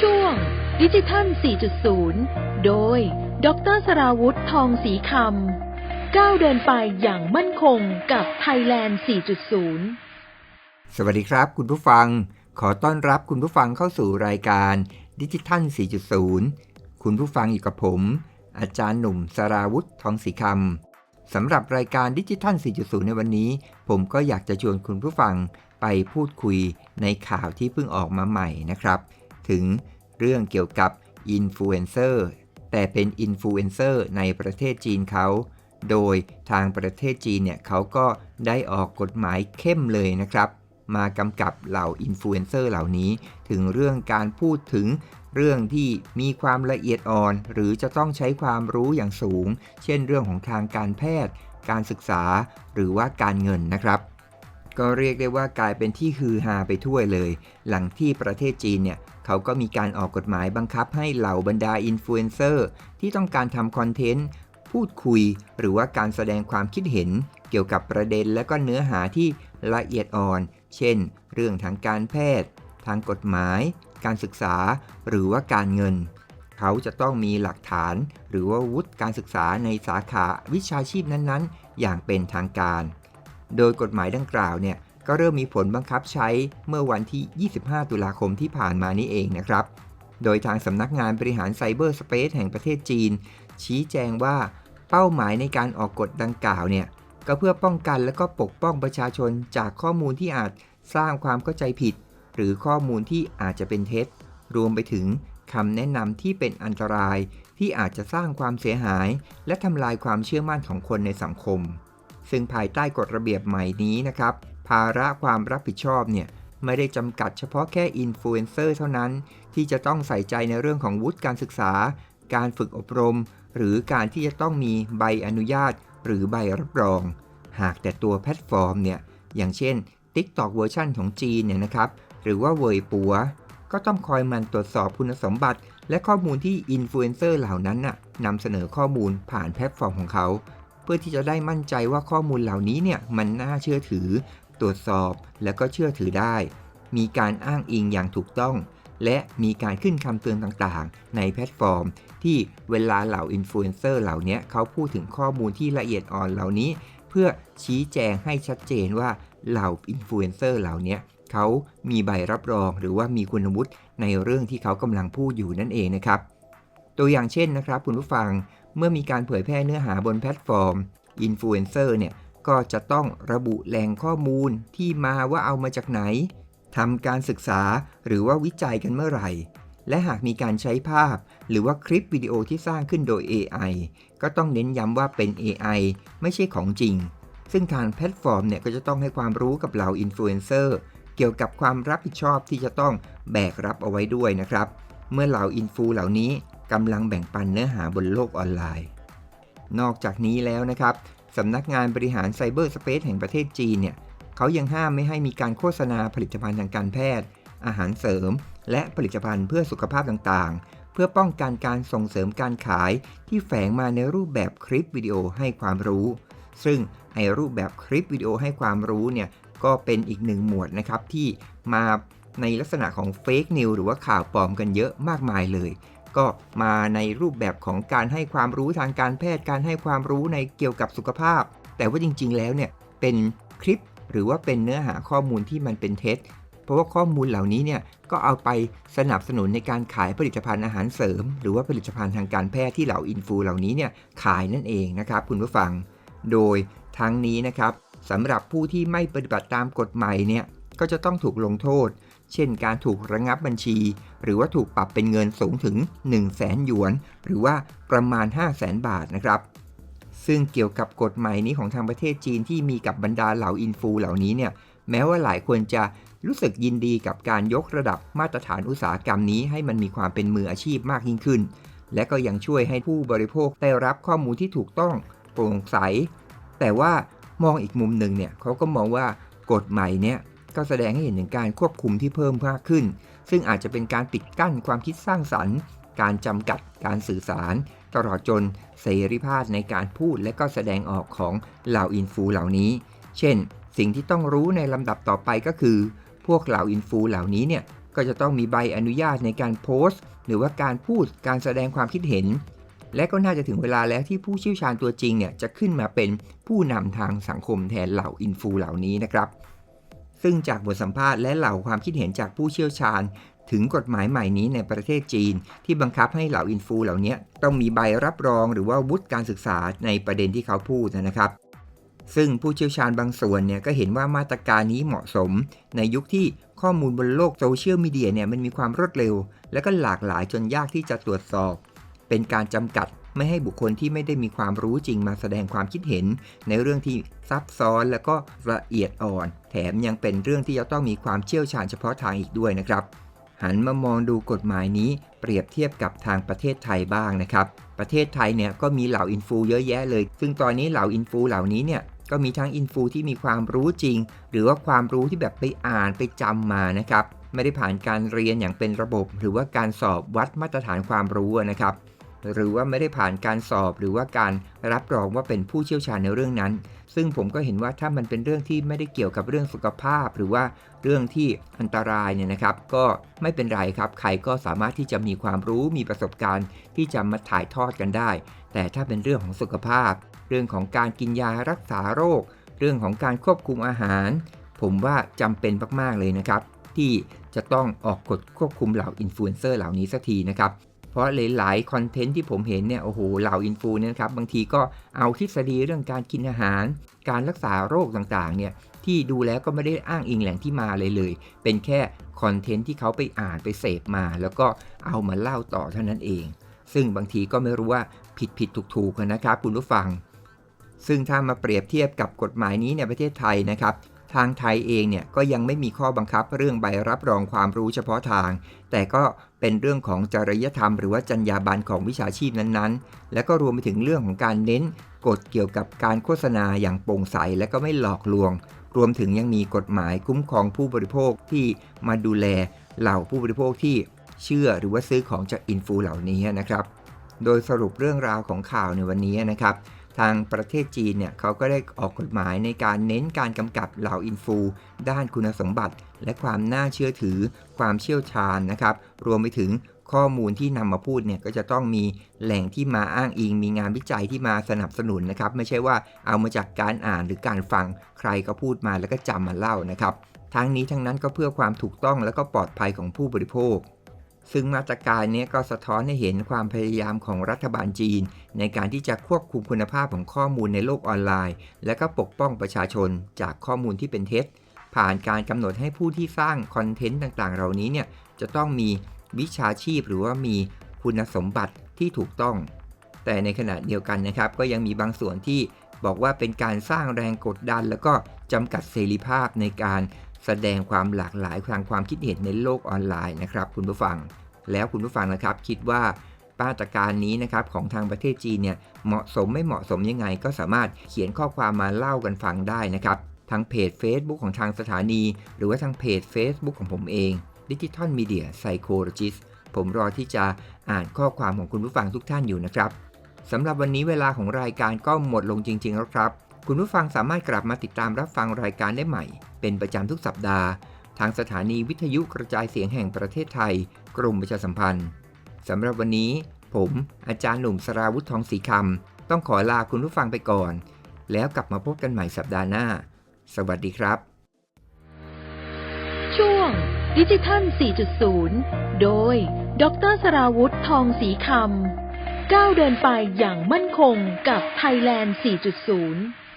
ช่วง ดิจิทัล 4.0 โดย ดรสราวุธทองศรีคำก้าวเดินไปอย่างมั่นคงกับไทยแลนด์ 4.0 สวัสดีครับคุณผู้ฟัง ขอต้อนรับคุณผู้ฟังเข้าสู่รายการดิจิทัล 4.0 คุณผู้ฟังอยู่กับผม อาจารย์หนุ่มสราวุธทองศรีคำสำหรับรายการดิจิทัล 4.0 ในวันนี้ ผมก็อยากจะชวนคุณผู้ฟังไปพูดคุยในข่าวที่เพิ่งออกมาใหม่นะครับ ถึงเรื่องเกี่ยวกับอินฟลูเอนเซอร์แต่เป็นอินฟลูเอนเซอร์ในประเทศจีนเขา โดยทางประเทศจีนเนี่ยเขาก็ได้ออกกฎหมายเข้มเลยนะครับ มากำกับเหล่าอินฟลูเอนเซอร์เหล่านี้ถึงเรื่องการพูดถึงเรื่องที่มีความละเอียดอ่อน หรือจะต้องใช้ความรู้อย่างสูง เช่นเรื่องของทางการแพทย์ การศึกษา หรือว่าการเงินนะครับ ก็เรียกได้ว่ากลายเป็นที่ฮือฮาไปทั่วเลย หลังที่ประเทศจีนเนี่ย เขาก็มีการออกกฎหมายบังคับให้เหล่าบรรดาอินฟลูเอนเซอร์ที่ต้องการทำคอนเทนต์ พูดคุย หรือว่าการแสดงความคิดเห็น เกี่ยวกับประเด็นและก็เนื้อหาที่ละเอียดอ่อน เช่น เรื่องทางการแพทย์ ทางกฎหมาย การศึกษา หรือว่าการเงิน เขาจะต้องมีหลักฐาน หรือว่าวุฒิการศึกษาในสาขาวิชาชีพนั้นๆ อย่างเป็นทางการ โดยกฎหมายดังกล่าวเนี่ยก็เริ่มมีผลบังคับใช้เมื่อวันที่ 25 ตุลาคมที่ผ่านมานี้เองนะครับ โดยทางสำนักงานบริหารไซเบอร์สเปซแห่งประเทศจีน ชี้แจงว่าเป้าหมายในการออกกฎดังกล่าวเนี่ยก็เพื่อป้องกันและก็ปกป้องประชาชนจากข้อมูลที่อาจสร้างความเข้าใจผิด หรือข้อมูลที่อาจจะเป็นเท็จ รวมไปถึงคำแนะนำที่เป็นอันตรายที่อาจจะสร้างความเสียหาย และทำลายความเชื่อมั่นของคนในสังคม ซึ่งภายใต้กฎระเบียบใหม่นี้นะครับ ภาระความรับผิดชอบเนี่ยไม่ได้จำกัดเฉพาะแค่อินฟลูเอนเซอร์เท่านั้น ที่จะต้องใส่ใจในเรื่องของวุฒิการศึกษา การฝึกอบรม หรือการที่จะต้องมีใบอนุญาต หรือใบรับรอง หากแต่ตัวแพลตฟอร์มเนี่ยอย่างเช่น TikTok เวอร์ชันของจีนเนี่ยนะครับ หรือว่าเวยปัว ก็ต้องคอยมันตรวจสอบคุณสมบัติ และข้อมูลที่อินฟลูเอนเซอร์เหล่านั้นน่ะนำเสนอข้อมูลผ่านแพลตฟอร์มของเขา พื่อที่จะได้มั่นใจว่าข้อมูลเหล่านี้เนี่ยมันน่าเชื่อถือ ตรวจสอบและก็เชื่อถือได้ มีการอ้างอิงอย่างถูกต้อง และมีการขึ้นคำเตือนต่างๆ ในแพลตฟอร์ม ที่เวลาเหล่าอินฟลูเอนเซอร์เหล่านี้เขาพูดถึงข้อมูลที่ละเอียดอ่อนเหล่านี้ เพื่อชี้แจงให้ชัดเจนว่าเหล่าอินฟลูเอนเซอร์เหล่านี้เขามีใบรับรองหรือว่ามีคุณวุฒิในเรื่องที่เขากำลังพูดอยู่นั่นเองนะครับ ตัวอย่างเช่นนะครับ คุณผู้ฟัง เมื่อมีการเผยแพร่เนื้อหาบนแพลตฟอร์มอินฟลูเอนเซอร์เนี่ยก็จะต้องระบุแหล่งข้อมูลที่มาว่าเอามาจากไหนทำการศึกษาหรือว่าวิจัยกันเมื่อไหร่ และหากมีการใช้ภาพ หรือว่าคลิปวิดีโอที่สร้างขึ้นโดย AI ก็ต้องเน้นย้ำว่าเป็น AI ไม่ใช่ของจริง ซึ่งทางแพลตฟอร์มเนี่ยก็จะต้องให้ความรู้กับเหล่าอินฟลูเอนเซอร์เกี่ยวกับความรับผิดชอบที่จะต้องแบกรับเอาไว้ด้วยนะครับ เมื่อเหล่าอินฟูเหล่านี้ กำลังแบ่งปันเนื้อหาบนโลกออนไลน์ นอกจากนี้แล้วนะครับสำนักงานบริหารไซเบอร์สเปซแห่งประเทศจีนเนี่ยเขายังห้ามไม่ให้มีการโฆษณาผลิตภัณฑ์ทางการแพทย์ อาหารเสริม และผลิตภัณฑ์เพื่อสุขภาพต่างๆ เพื่อป้องกันการส่งเสริมการขายที่แฝงมาในรูปแบบคลิปวิดีโอให้ความรู้ ซึ่งไอรูปแบบคลิปวิดีโอให้ความรู้เนี่ยก็เป็นอีกหนึ่งหมวดนะครับที่มาในลักษณะของเฟกนิวหรือว่าข่าวปลอมกันเยอะมากมายเลย ก็มาในรูปแบบของการให้ความรู้ทางการแพทย์การให้ความรู้ในเกี่ยวกับสุขภาพ แต่ว่าจริง ๆ แล้วเนี่ยเป็นคลิปหรือว่าเป็นเนื้อหาข้อมูลที่มันเป็นเท็จ เพราะว่าข้อมูลเหล่านี้เนี่ยก็เอาไปสนับสนุนในการขายผลิตภัณฑ์อาหารเสริม หรือว่าผลิตภัณฑ์ทางการแพทย์ที่เหล่าอินฟูเหล่านี้เนี่ยขายนั่นเองนะครับคุณผู้ฟัง โดยทั้งนี้นะครับสำหรับผู้ที่ไม่ปฏิบัติตามกฎหมายเนี่ยก็จะต้องถูกลงโทษ เช่นการถูกระงับบัญชี หรือว่าถูกปรับเป็นเงินสูงถึง 1 0 0 0 0แสนหยวน หรือว่าประมาณ 5 0 0แสนบาทนะครับซึ่งเกี่ยวกับกฎหมายนี้ของทางประเทศจีนที่มีกับบรรดาเหล่าอินฟูเหล่านี้เนี่ยแม้ว่าหลายคนจะรู้สึกยินดีกับการยกระดับมาตรฐานอุตสาหกรรมนี้ให้มันมีความเป็นมืออาชีพมากยิ่งขึ้น และก็ยังช่วยให้ผู้บริโภคได้รับข้อมูลที่ถูกต้องโปร่งใส แต่ว่ามองอีกมุมหนึ่งเนี่ยเขาก็มองว่ากฎใหม่เนี่ย ก็แสดงให้เห็นถึงการควบคุมที่เพิ่มมากขึ้น ซึ่งอาจจะเป็นการปิดกั้นความคิดสร้างสรรค์ การจำกัดการสื่อสาร ตลอดจนเสรีภาพในการพูดและก็แสดงออกของเหล่าอินฟูเหล่านี้ เช่น สิ่งที่ต้องรู้ในลำดับต่อไปก็คือ พวกเหล่าอินฟูเหล่านี้เนี่ยก็จะต้องมีใบอนุญาตในการโพสต์ หรือว่าการพูดการแสดงความคิดเห็น และก็น่าจะถึงเวลาแล้วที่ผู้เชี่ยวชาญตัวจริงเนี่ยจะขึ้นมาเป็นผู้นำทางสังคมแทนเหล่าอินฟูเหล่านี้นะครับ ซึ่งจากบทสัมภาษณ์และเหล่าความคิดเห็นจากผู้เชี่ยวชาญ ถึงกฎหมายใหม่นี้ในประเทศจีน ที่บังคับให้เหล่าอินฟูเหล่านี้ต้องมีใบรับรองหรือว่าวุฒิการศึกษาในประเด็นที่เขาพูดนะครับซึ่งผู้เชี่ยวชาญบางส่วนเนี่ยก็เห็นว่ามาตรการนี้เหมาะสม ในยุคที่ข้อมูลบนโลกโซเชียลมีเดียเนี่ยมันมีความรวดเร็ว และก็หลากหลายจนยากที่จะตรวจสอบ เป็นการจำกัด ไม่ให้บุคคลที่ไม่ได้มีความรู้จริงมาแสดงความคิดเห็น ในเรื่องที่ซับซ้อนและก็ละเอียดอ่อน แถมยังเป็นเรื่องที่จะต้องมีความเชี่ยวชาญเฉพาะทางอีกด้วยนะครับ หันมามองดูกฎหมายนี้เปรียบเทียบกับทางประเทศไทยบ้างนะครับ ประเทศไทยเนี่ยก็มีเหล่าอินฟูเยอะแยะเลย ซึ่งตอนนี้เหล่าอินฟูเหล่านี้เนี่ยก็มีทั้งอินฟูที่มีความรู้จริง หรือว่าความรู้ที่แบบไปอ่านไปจำมานะครับไม่ได้ผ่านการเรียนอย่างเป็นระบบ หรือว่าการสอบวัดมาตรฐานความรู้นะครับ หรือว่าไม่ได้ผ่านการสอบ หรือว่าการรับรองว่าเป็นผู้เชี่ยวชาญในเรื่องนั้น ซึ่งผมก็เห็นว่าถ้ามันเป็นเรื่องที่ไม่ได้เกี่ยวกับเรื่องสุขภาพ หรือว่าเรื่องที่อันตรายเนี่ยนะครับ ก็ไม่เป็นไรครับ ใครก็สามารถที่จะมีความรู้มีประสบการณ์ ที่จะมาถ่ายทอดกันได้ แต่ถ้าเป็นเรื่องของสุขภาพ เรื่องของการกินยารักษาโรค เรื่องของการควบคุมอาหาร ผมว่าจำเป็นมากๆเลยนะครับที่จะต้องออกกฎควบคุมเหล่าอินฟลูเอนเซอร์เหล่านี้สักทีนะครับ เพราะหลายๆคอนเทนต์ที่ผมเห็นเนี่ยโอ้โหเหล่าอินฟูเนี่ยครับบางทีก็เอาทฤษฎีเรื่องการกินอาหาร การรักษาโรคต่างๆเนี่ยที่ดูแล้วก็ไม่ได้อ้างอิงแหล่งที่มาเลยเลย เป็นแค่คอนเทนต์ที่เขาไปอ่านไปเสพมา แล้วก็เอามาเล่าต่อเท่านั้นเอง ซึ่งบางทีก็ไม่รู้ว่าผิดผิดถูกถูกนะครับคุณผู้ฟัง ซึ่งถ้ามาเปรียบเทียบกับกฎหมายนี้ในประเทศไทยนะครับทางไทยเองเนี่ยก็ยังไม่มีข้อบังคับเรื่องใบรับรองความรู้เฉพาะทาง แต่ก็ เป็นเรื่องของจริยธรรมหรือว่าจรรยาบรรณของวิชาชีพนั้นๆ และก็รวมไปถึงเรื่องของการเน้นกฎเกี่ยวกับการโฆษณาอย่างโปร่งใสและก็ไม่หลอกลวง รวมถึงยังมีกฎหมายคุ้มครองผู้บริโภคที่มาดูแลเหล่าผู้บริโภคที่เชื่อหรือว่าซื้อของจากอินฟูเหล่านี้นะครับ โดยสรุปเรื่องราวของข่าวในวันนี้นะครับ ทางประเทศจีนเนี่ยเขาก็ได้ออกกฎหมายในการเน้นการกำกับเหล่าอินฟู ด้านคุณสมบัติ และความน่าเชื่อถือ ความเชี่ยวชาญนะครับ รวมไปถึงข้อมูลที่นำมาพูดเนี่ยก็จะต้องมีแหล่งที่มาอ้างอิง มีงานวิจัยที่มาสนับสนุนนะครับ ไม่ใช่ว่าเอามาจากการอ่านหรือการฟังใครก็พูดมาแล้วก็จำมาเล่านะครับ ทั้งนี้ทั้งนั้นก็เพื่อความถูกต้องและก็ปลอดภัยของผู้บริโภค ซึ่งมาตรการนี้ก็สะท้อนให้เห็นความพยายามของรัฐบาลจีน ในการที่จะควบคุมคุณภาพของข้อมูลในโลกออนไลน์ และก็ปกป้องประชาชนจากข้อมูลที่เป็นเท็จ ผ่านการกำหนดให้ผู้ที่สร้างคอนเทนต์ต่างๆ เหล่านี้เนี่ยจะต้องมีวิชาชีพหรือว่ามีคุณสมบัติที่ถูกต้อง แต่ในขณะเดียวกันนะครับ ก็ยังมีบางส่วนที่บอกว่าเป็นการสร้างแรงกดดัน แล้วก็จำกัดเสรีภาพในการ แสดงความหลากหลายทางความคิดเห็นในโลกออนไลน์นะครับ คุณผู้ฟัง แล้วคุณผู้ฟังนะครับ คิดว่ามาตรการนี้นะครับของทางประเทศจีนเนี่ยเหมาะสมไม่เหมาะสมยังไง ก็สามารถเขียนข้อความมาเล่ากันฟังได้นะครับทางเพจ Facebook ของทางสถานี หรือว่าทางเพจ Facebook ของผมเอง Digital Media Psychologist ผมรอที่จะอ่านข้อความของคุณผู้ฟังทุกท่านอยู่นะครับสำหรับวันนี้เวลาของรายการก็หมดลงจริง ๆ แล้วครับ คุณผู้ฟังสามารถกลับมาติดตามรับฟังรายการได้ใหม่ เป็นประจำทุกสัปดาห์ ทางสถานีวิทยุกระจายเสียงแห่งประเทศไทย กรมประชาสัมพันธ์สำหรับวันนี้ ผมอาจารย์หนุ่มสราวุธทองศรีคำต้องขอลาคุณผู้ฟังไปก่อน แล้วกลับมาพบกันใหม่สัปดาห์หน้า สวัสดีครับ ช่วง ดิจิทัล 4.0 โดย ดรสราวุธทองศรีคำก้าวเดินไปอย่างมั่นคงกับไทยแลนด์4.0